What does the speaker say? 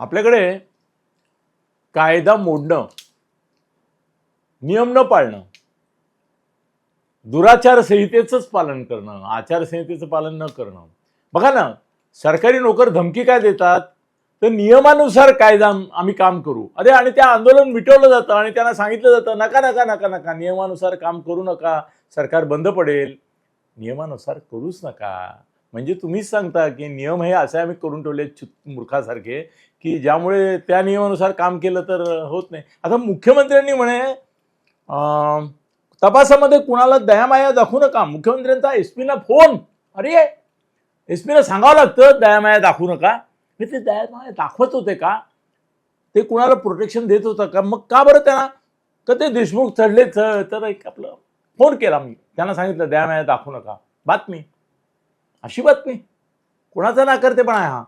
आपल्याकडे कायदा मोडणं नियम न पाळणं दुराचार संहितेचंच पालन करणं आचारसंहितेचं पालन न करणं. बघा ना सरकारी नोकर धमकी काय देतात? तर नियमानुसार कायदा आम्ही काम करू. अरे आणि त्या आंदोलन मिटवलं जातं आणि त्यांना सांगितलं जातं नका नका नका नका नियमानुसार काम करू नका सरकार बंद पडेल. नियमानुसार करूच नका. म्हणजे तुम्हीच सांगता की नियम हे असे आम्ही करून ठेवले मूर्खासारखे की ज्यामुळे त्या नियमानुसार काम केलं तर होत नाही. आता मुख्यमंत्र्यांनी म्हणे तपासामध्ये कुणाला दयामाया दाखवू नका. मुख्यमंत्र्यांचा एस पीना फोन. अरे एस पीला सांगावं लागतं दयामाया दाखवू नका. हे ते दयामाया दाखवत होते का? ते कुणाला प्रोटेक्शन देत होतं का? मग का बरं त्यांना? का ते देशमुख चढले तर एक आपलं फोन केला मी. त्यांना सांगितलं दयामाया दाखवू नका. बातमी. अशी बातमी. कुणाचा नाकर्तेपणा आहे हा?